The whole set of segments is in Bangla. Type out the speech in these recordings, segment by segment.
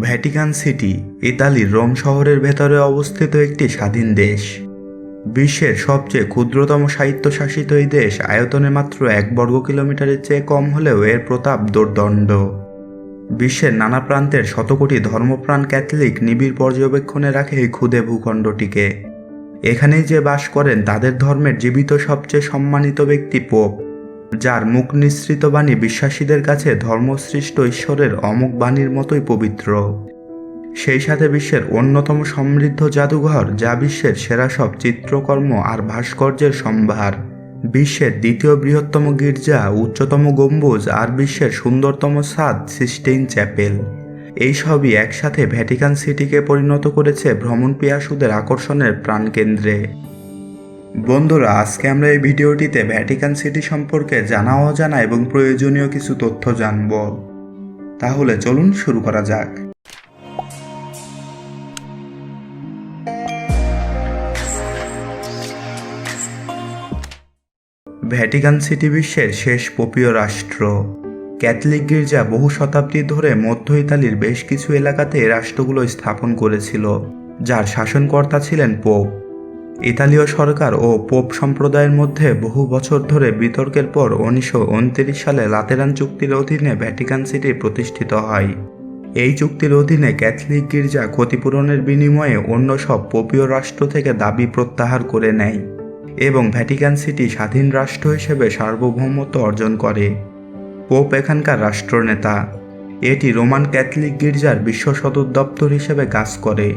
ভ্যাটিকান সিটি ইতালির রোম শহরের ভেতরে অবস্থিত একটি স্বাধীন দেশ। বিশ্বের সবচেয়ে ক্ষুদ্রতম স্বায়ত্তশাসিত এই দেশ আয়তনে মাত্র এক বর্গ কিলোমিটারের চেয়ে কম হলেও এর প্রতাপ দুর্দণ্ড। বিশ্বের নানা প্রান্তের শতকোটি ধর্মপ্রাণ ক্যাথলিক নিবিড় পর্যবেক্ষণে রাখে এই ক্ষুদে ভূখণ্ডটিকে। এখানেই যে বাস করেন তাদের ধর্মের জীবিত সবচেয়ে সম্মানিত ব্যক্তি পোপ। যার মুখ নিঃসৃত বাণী বিশ্বাসীদের কাছে ধর্মসৃষ্ট ঈশ্বরের অমুক বাণীর মতোই পবিত্র। সেই সাথে বিশ্বের অন্যতম সমৃদ্ধ জাদুঘর, যা বিশ্বের সেরা সব চিত্রকর্ম আর ভাস্কর্যের সম্ভার। বিশ্বের দ্বিতীয় বৃহত্তম গির্জা, উচ্চতম গম্বুজ আর বিশ্বের সুন্দরতম সাদ সিস্টেইন চ্যাপেল। এই সবই একসাথে ভ্যাটিকান সিটিকে পরিণত করেছে ভ্রমণ পিয়াসুদের আকর্ষণের প্রাণকেন্দ্রে। বন্ধুরা, আজকে আমরা এই ভিডিওটিতে ভ্যাটিকান সিটি সম্পর্কে জানা, অজানা এবং প্রয়োজনীয় কিছু তথ্য জানব। তাহলে চলুন শুরু করা যাক। ভ্যাটিকান সিটি বিশ্বের শেষ পপীয় রাষ্ট্র। ক্যাথলিক গির্জা বহু শতাব্দী ধরে মধ্য ইতালির বেশ কিছু এলাকাতে রাষ্ট্রগুলো স্থাপন করেছিল, যার শাসনকর্তা ছিলেন পোপ। ইতালীয় সরকার ও পোপ সম্প্রদায়ের মধ্যে বহু বছর ধরে বিতর্কের পর উনিশশো উনত্রিশ সালে লাতেরান চুক্তির অধীনে ভ্যাটিকান সিটি প্রতিষ্ঠিত হয়। এই চুক্তির অধীনে ক্যাথলিক গির্জা ক্ষতিপূরণের বিনিময়ে অন্য সব পোপীয় রাষ্ট্র থেকে দাবি প্রত্যাহার করে নেয় এবং ভ্যাটিকান সিটি স্বাধীন রাষ্ট্র হিসেবে সার্বভৌমত্ব অর্জন করে। পোপ এখানকার রাষ্ট্রনেতা। এটি রোমান ক্যাথলিক গির্জার বিশ্ব সদর দপ্তর হিসেবে কাজ করে।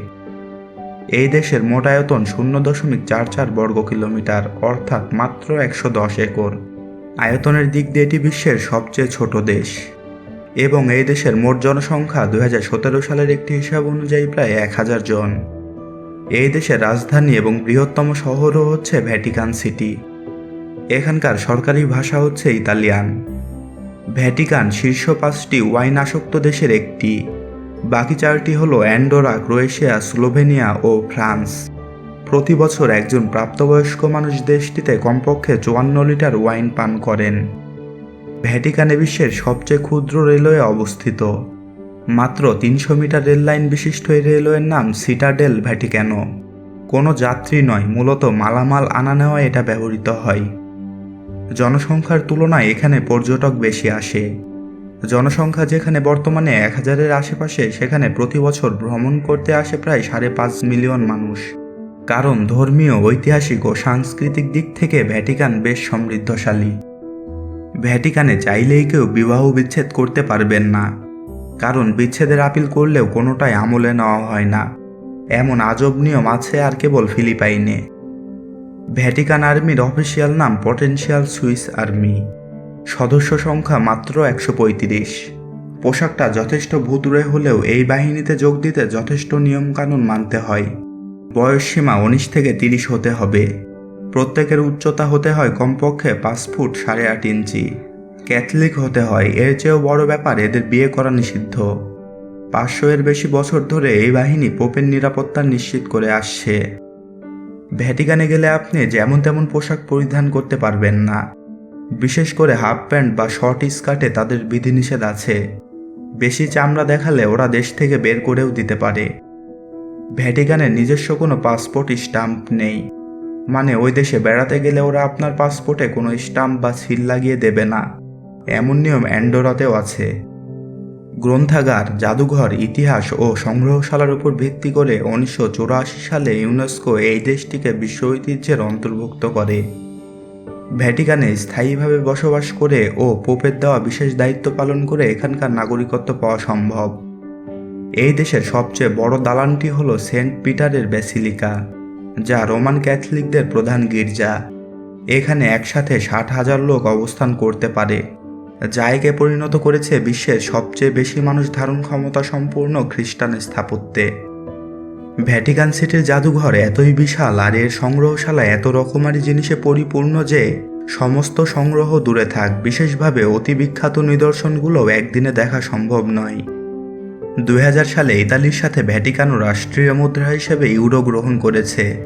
এই দেশের মোট আয়তন শূন্য দশমিক চার চার বর্গ কিলোমিটার, অর্থাৎ মাত্র একশো দশ একর। আয়তনের দিক দিয়ে এটি বিশ্বের সবচেয়ে ছোট দেশ। এবং এই দেশের মোট জনসংখ্যা দু হাজার সতেরো সালের একটি হিসাব অনুযায়ী প্রায় এক হাজার জন। এই দেশের রাজধানী এবং বৃহত্তম শহরও হচ্ছে ভ্যাটিকান সিটি। এখানকার সরকারি ভাষা হচ্ছে ইতালিয়ান। ভ্যাটিকান শীর্ষ পাঁচটি ওয়াইন আসক্ত দেশের একটি। বাকি চারটি হলো অ্যান্ডোরা, ক্রোয়েশিয়া, স্লোভেনিয়া ও ফ্রান্স। প্রতি বছর একজন প্রাপ্তবয়স্ক মানুষ দেশটিতে কমপক্ষে চুয়ান্ন লিটার ওয়াইন পান করেন। ভ্যাটিকানে বিশ্বের সবচেয়ে ক্ষুদ্র রেলওয়ে অবস্থিত। মাত্র তিনশো মিটার রেল লাইন বিশিষ্ট এই রেলওয়ের নাম সিটাডেল ভ্যাটিক্যানো কোনো যাত্রী নয়, মূলত মালামাল আনা নেওয়া এটা ব্যবহৃত হয়। জনসংখ্যার তুলনায় এখানে পর্যটক বেশি আসে। জনসংখ্যা যেখানে বর্তমানে এক হাজারের আশেপাশে, সেখানে প্রতি বছর ভ্রমণ করতে আসে প্রায় সাড়ে পাঁচ মিলিয়ন মানুষ। কারণ ধর্মীয়, ঐতিহাসিক ও সাংস্কৃতিক দিক থেকে ভ্যাটিকান বেশ সমৃদ্ধশালী। ভ্যাটিকানে চাইলেই কেউ বিবাহ বিচ্ছেদ করতে পারবেন না। কারণ বিচ্ছেদের আপিল করলেও কোনোটাই আমলে নেওয়া হয় না। এমন আজব নিয়ম আছে আর কেবল ফিলিপাইনে। ভ্যাটিকান আর্মির অফিসিয়াল নাম পটেনশিয়াল সুইস আর্মি। সদস্য সংখ্যা মাত্র একশো পঁয়ত্রিশ। পোশাকটা যথেষ্ট ভুতুরে হলেও এই বাহিনীতে যোগ দিতে যথেষ্ট নিয়মকানুন মানতে হয়। বয়সসীমা উনিশ থেকে তিরিশ হতে হবে। প্রত্যেকের উচ্চতা হতে হয় কমপক্ষে পাঁচ ফুট সাড়ে আট ইঞ্চি। ক্যাথলিক হতে হয়, এর চেয়েও বড় ব্যাপার এদের বিয়ে করা নিষিদ্ধ। পাঁচশো এর বেশি বছর ধরে এই বাহিনী পোপের নিরাপত্তা নিশ্চিত করে আসছে। ভ্যাটিকানে গেলে আপনি যেমন তেমন পোশাক পরিধান করতে পারবেন না। বিশেষ করে হাফ প্যান্ট বা শর্ট স্কার্টে তাদের বিধিনিষেধ আছে। বেশি চামড়া দেখালে ওরা দেশ থেকে বের করেও দিতে পারে। ভ্যাটিকানের নিজস্ব কোনো পাসপোর্ট স্টাম্প নেই। মানে ওই দেশে বেড়াতে গেলে ওরা আপনার পাসপোর্টে কোনো স্টাম্প বা সিল লাগিয়ে দেবে না। এমন নিয়ম অ্যান্ডোরাতেও আছে। গ্রন্থাগার, জাদুঘর, ইতিহাস ও সংগ্রহশালার উপর ভিত্তি করে উনিশশো চুরাশি সালে ইউনেস্কো এই দেশটিকে বিশ্ব ঐতিহ্যের অন্তর্ভুক্ত করে। ভ্যাটিকানে স্থায়ীভাবে বসবাস করে ও পোপের দেওয়া বিশেষ দায়িত্ব পালন করে এখানকার নাগরিকত্ব পাওয়া সম্ভব। এই দেশের সবচেয়ে বড় দালানটি হল সেন্ট পিটারের ব্যাসিলিকা, যা রোমান ক্যাথলিকদের প্রধান গির্জা। এখানে একসাথে ষাট হাজার লোক অবস্থান করতে পারে যা একে পরিণত করেছে বিশ্বের সবচেয়ে বেশি মানুষ ধারণ ক্ষমতা সম্পূর্ণ খ্রিস্টান স্থাপত্যে। ভ্যাটিকান সিটির জাদুঘর এতই বিশাল আর এর সংগ্রহশালা এত রকমারি জিনিসে পরিপূর্ণ যে সমস্ত সংগ্রহ দূরে থাক। বিশেষভাবে অতি বিখ্যাত নিদর্শনগুলো একদিনে দেখা সম্ভব নয়। দুই সালে ইতালির সাথে ভ্যাটিকানও রাষ্ট্রীয় মুদ্রা হিসেবে ইউরো গ্রহণ করেছে।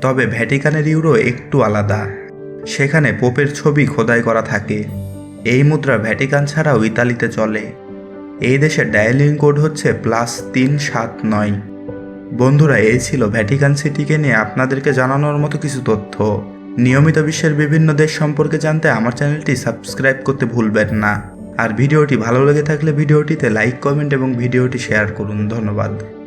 তবে ভ্যাটিকানের ইউরো একটু আলাদা। সেখানে পোপের ছবি খোদাই করা থাকে। এই মুদ্রা ভ্যাটিকান ছাড়াও ইতালিতে চলে। এই দেশের ডায়ালিং কোড হচ্ছে প্লাস তিন সাত নয়। বন্ধুরা, এই ছিল ভ্যাটিকান সিটিকে নিয়ে আপনাদেরকে জানানোর মতো কিছু তথ্য। নিয়মিত বিশ্বের বিভিন্ন দেশ সম্পর্কে জানতে আমার চ্যানেলটি সাবস্ক্রাইব করতে ভুলবেন না। আর ভিডিওটি ভালো লেগে থাকলে ভিডিওটিতে লাইক কমেন্ট এবং ভিডিওটি শেয়ার করুন। ধন্যবাদ।